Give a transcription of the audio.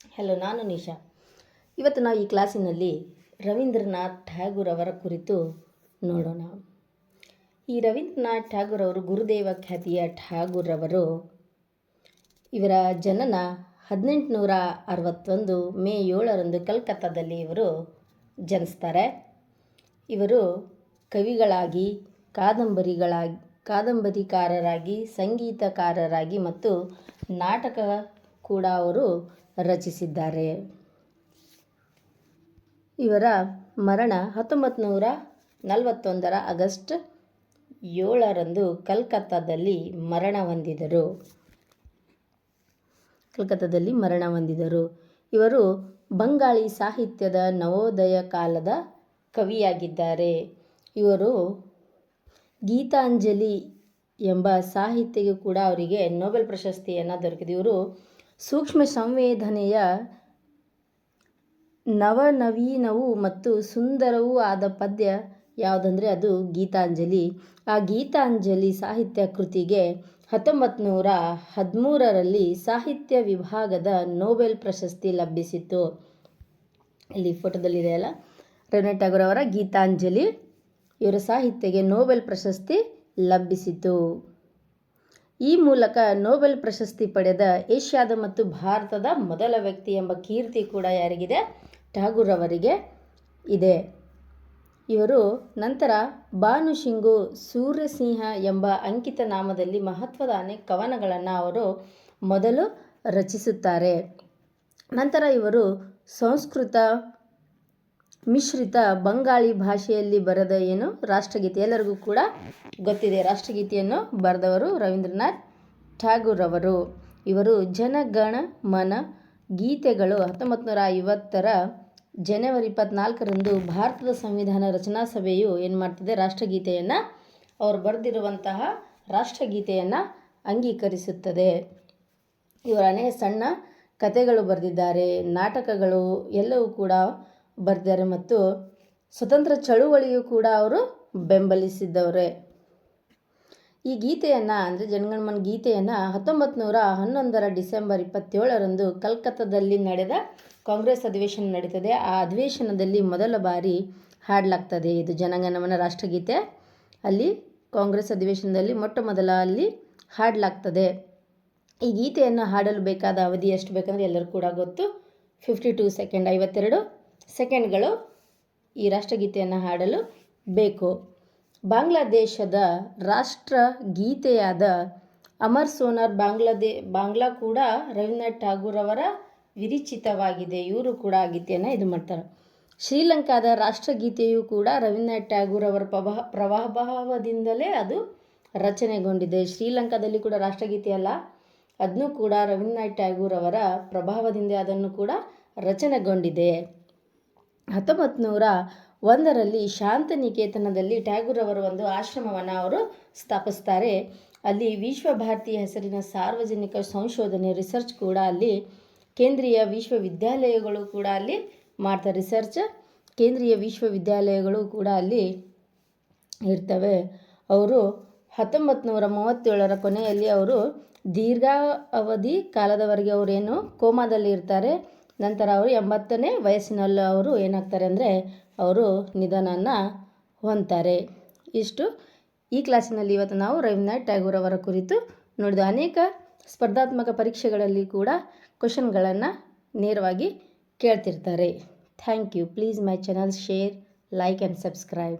Hello ನಾನು ನಿಶಾ. ಇವತ್ತು ನಾವು ಈ ಕ್ಲಾಸಿನಲ್ಲಿ ರವೀಂದ್ರನಾಥ್ ಟ್ಯಾಗೂರ್ ಅವರ ಕುರಿತು ನೋಡೋಣ. ಈ ರವೀಂದ್ರನಾಥ್ ಟ್ಯಾಗೂರ್ ಅವರು ಗುರುದೇವ ಖ್ಯಾತಿಯ ಠಾಗೂರ್ ಅವರು ಇವರ ಜನನ ಹದಿನೆಂಟುನೂರ ಅರವತ್ತೊಂದು ಮೇ ಏಳರಂದು ಕಲ್ಕತ್ತಾದಲ್ಲಿ ಇವರು ಜನಿಸ್ತಾರೆ. ಇವರು ಕವಿಗಳಾಗಿ ಕಾದಂಬರಿಗಳಾಗಿ ಕಾದಂಬರಿಕಾರರಾಗಿ, ಸಂಗೀತಕಾರರಾಗಿ ಮತ್ತು ನಾಟಕ ಕೂಡ ಅವರು ರಚಿಸಿದ್ದಾರೆ. ಇವರ ಮರಣ ಹತ್ತೊಂಬತ್ತು ನೂರ ನಲವತ್ತೊಂದರ ಆಗಸ್ಟ್ ಏಳರಂದು ಕಲ್ಕತ್ತಾದಲ್ಲಿ ಮರಣ ಹೊಂದಿದರು. ಕಲ್ಕತ್ತಾದಲ್ಲಿ ಮರಣ ಹೊಂದಿದರು. ಇವರು ಬಂಗಾಳಿ ಸಾಹಿತ್ಯದ ನವೋದಯ ಕಾಲದ ಕವಿಯಾಗಿದ್ದಾರೆ. ಇವರು ಗೀತಾಂಜಲಿ ಎಂಬ ಸಾಹಿತ್ಯಗೂ ಕೂಡ ಅವರಿಗೆ ನೊಬೆಲ್ ಪ್ರಶಸ್ತಿಯನ್ನು ದೊರಕಿದೆ. ಇವರು ಸೂಕ್ಷ್ಮ ಸಂವೇದನೆಯ ನವನವೀನವೂ ಮತ್ತು ಸುಂದರವೂ ಆದ ಪದ್ಯ ಯಾವುದಂದರೆ ಅದು ಗೀತಾಂಜಲಿ. ಆ ಗೀತಾಂಜಲಿ ಸಾಹಿತ್ಯ ಕೃತಿಗೆ ಹತ್ತೊಂಬತ್ತು ನೂರ ಹದಿಮೂರರಲ್ಲಿ ಸಾಹಿತ್ಯ ವಿಭಾಗದ ನೋಬೆಲ್ ಪ್ರಶಸ್ತಿ ಲಭಿಸಿತ್ತು. ಇಲ್ಲಿ ಫೋಟೋದಲ್ಲಿದೆ ಅಲ್ಲ? ರವೀಂದ್ರನಾಥ್ ಟ್ಯಾಗೋರ್ ಅವರ ಗೀತಾಂಜಲಿ. ಇವರ ಸಾಹಿತ್ಯಕ್ಕೆ ನೋಬೆಲ್ ಪ್ರಶಸ್ತಿ ಲಭಿಸಿತು ಈ ಮೂಲಕ ನೊಬೆಲ್ ಪ್ರಶಸ್ತಿ ಪಡೆದ ಏಷ್ಯಾದ ಮತ್ತು ಭಾರತದ ಮೊದಲ ವ್ಯಕ್ತಿ ಎಂಬ ಕೀರ್ತಿ ಕೂಡ ಯಾರಿಗಿದೆ? ಠಾಗೂರ್ ಅವರಿಗೆ ಇದೆ. ಇವರು ನಂತರ ಭಾನುಶಿಂಗು ಸೂರ್ಯಸಿಂಹ ಎಂಬ ಅಂಕಿತ ನಾಮದಲ್ಲಿ ಮಹತ್ವದ ಅನೇಕ ಕವನಗಳನ್ನು ಅವರು ಮೊದಲು ರಚಿಸುತ್ತಾರೆ. ನಂತರ ಇವರು ಸಂಸ್ಕೃತ ಮಿಶ್ರಿತ ಬಂಗಾಳಿ ಭಾಷೆಯಲ್ಲಿ ಬರೆದ ಏನು ರಾಷ್ಟ್ರಗೀತೆ? ಎಲ್ಲರಿಗೂ ಕೂಡ ಗೊತ್ತಿದೆ. ರಾಷ್ಟ್ರಗೀತೆಯನ್ನು ಬರೆದವರು ರವೀಂದ್ರನಾಥ್ ಠಾಗೂರ್ ಅವರು ಇವರು ಜನಗಣ ಮನ, ಗೀತೆಗಳು ಹತ್ತೊಂಬತ್ತು ನೂರ ಐವತ್ತರ ಜನವರಿ ಇಪ್ಪತ್ನಾಲ್ಕರಂದು ಭಾರತದ ಸಂವಿಧಾನ ರಚನಾ ಸಭೆಯು ಏನು ಮಾಡ್ತಿದೆ? ರಾಷ್ಟ್ರಗೀತೆಯನ್ನು, ಅವರು ಬರೆದಿರುವಂತಹ ರಾಷ್ಟ್ರಗೀತೆಯನ್ನು ಅಂಗೀಕರಿಸುತ್ತದೆ. ಇವರು ಅನೇಕ ಸಣ್ಣ ಕಥೆಗಳು ಬರೆದಿದ್ದಾರೆ. ನಾಟಕಗಳು ಎಲ್ಲವೂ ಕೂಡ ಬರೆದಿದ್ದಾರೆ ಮತ್ತು ಸ್ವತಂತ್ರ ಚಳುವಳಿಯು ಕೂಡ ಅವರು ಬೆಂಬಲಿಸಿದ್ದವರೇ. ಈ ಗೀತೆಯನ್ನು ಅಂದರೆ ಜನಗಣಮನ ಗೀತೆಯನ್ನು ಹತ್ತೊಂಬತ್ತು ನೂರ ಹನ್ನೊಂದರ ಡಿಸೆಂಬರ್ ಇಪ್ಪತ್ತೇಳರಂದು ಕಲ್ಕತ್ತಾದಲ್ಲಿ ನಡೆದ ಕಾಂಗ್ರೆಸ್ ಅಧಿವೇಶನ ನಡೀತದೆ. ಆ ಅಧಿವೇಶನದಲ್ಲಿ ಮೊದಲ ಬಾರಿ ಹಾಡಲಾಗ್ತದೆ ಇದು ಜನಗಣಮನ ರಾಷ್ಟ್ರಗೀತೆ. ಅಲ್ಲಿ ಕಾಂಗ್ರೆಸ್ ಅಧಿವೇಶನದಲ್ಲಿ ಮೊಟ್ಟ ಮೊದಲ ಅಲ್ಲಿ ಹಾಡಲಾಗ್ತದೆ. ಈ ಗೀತೆಯನ್ನು ಹಾಡಲು ಬೇಕಾದ ಅವಧಿ ಎಷ್ಟು ಬೇಕಂದರೆ ಎಲ್ಲರೂ ಕೂಡ ಗೊತ್ತು. ಫಿಫ್ಟಿ ಟೂ ಸೆಕೆಂಡ್ ಐವತ್ತೆರಡು. ಸೆಕೆಂಡ್ಗಳು ಈ ರಾಷ್ಟ್ರಗೀತೆಯನ್ನು ಹಾಡಲು ಬೇಕು. ಬಾಂಗ್ಲಾದೇಶದ ರಾಷ್ಟ್ರ ಗೀತೆಯಾದ ಅಮರ್ ಸೋನಾರ್ ಬಾಂಗ್ಲಾದೇ, ಬಾಂಗ್ಲಾ ಕೂಡ ರವೀಂದ್ರನಾಥ್ ಠಾಗೂರ್ ಅವರ ವಿರಿಚಿತವಾಗಿದೆ. ಇವರು ಕೂಡ ಆ ಗೀತೆಯನ್ನು ಇದು ಮಾಡ್ತಾರೆ. ಶ್ರೀಲಂಕಾದ ರಾಷ್ಟ್ರಗೀತೆಯು ಕೂಡ ರವೀಂದ್ರನಾಥ್ ಠಾಗೂರ್ ಅವರ ಪ್ರಭಾ ಪ್ರಭಾವದಿಂದಲೇ ಅದು ರಚನೆಗೊಂಡಿದೆ. ಶ್ರೀಲಂಕಾದಲ್ಲಿ ಕೂಡ ರಾಷ್ಟ್ರಗೀತೆ ಅಲ್ಲ ಅದನ್ನು ಕೂಡ ರವೀಂದ್ರನಾಥ್ ಟ್ಯಾಗೂರ್ ಅವರ ಪ್ರಭಾವದಿಂದ ಅದನ್ನು ಕೂಡ ರಚನೆಗೊಂಡಿದೆ. ಹತ್ತೊಂಬತ್ತು ನೂರ ಒಂದರಲ್ಲಿ ಶಾಂತನಿಕೇತನದಲ್ಲಿ ಟ್ಯಾಗೂರ್ ಅವರ ಒಂದು ಆಶ್ರಮವನ್ನು ಅವರು ಸ್ಥಾಪಿಸ್ತಾರೆ. ಅಲ್ಲಿ ವಿಶ್ವಭಾರತಿ ಹೆಸರಿನ ಸಾರ್ವಜನಿಕ ಸಂಶೋಧನೆ ರಿಸರ್ಚ್ ಕೂಡ ಅಲ್ಲಿ, ಕೇಂದ್ರೀಯ ವಿಶ್ವವಿದ್ಯಾಲಯಗಳು ಕೂಡ ಅಲ್ಲಿ ಮಾಡ್ತಾರೆ. ರಿಸರ್ಚ್, ಕೇಂದ್ರೀಯ ವಿಶ್ವವಿದ್ಯಾಲಯಗಳು ಕೂಡ ಅಲ್ಲಿ ಇರ್ತವೆ. ಅವರು ಹತ್ತೊಂಬತ್ತು ನೂರ ಮೂವತ್ತೇಳರ ಕೊನೆಯಲ್ಲಿ ಅವರು ದೀರ್ಘಾವಧಿ ಕಾಲದವರೆಗೆ ಅವರೇನು ಕೋಮಾದಲ್ಲಿ ಇರ್ತಾರೆ. ನಂತರ ಅವರು ಎಂಬತ್ತನೇ ವಯಸ್ಸಿನಲ್ಲೂ ಅವರು ಏನಾಗ್ತಾರೆ ಅಂದರೆ ಅವರು ನಿಧನನ ಹೊಂತಾರೆ ಇಷ್ಟು. ಈ ಕ್ಲಾಸಿನಲ್ಲಿ ಇವತ್ತು ನಾವು ರವೀಂದ್ರನಾಥ್ ಟ್ಯಾಗೂರ್ ಅವರ ಕುರಿತು ನೋಡಿದ ಅನೇಕ ಸ್ಪರ್ಧಾತ್ಮಕ ಪರೀಕ್ಷೆಗಳಲ್ಲಿ ಕೂಡ ಕ್ವಶನ್ಗಳನ್ನು ನೇರವಾಗಿ ಕೇಳ್ತಿರ್ತಾರೆ. Thank you. Please my channel share, like, and subscribe.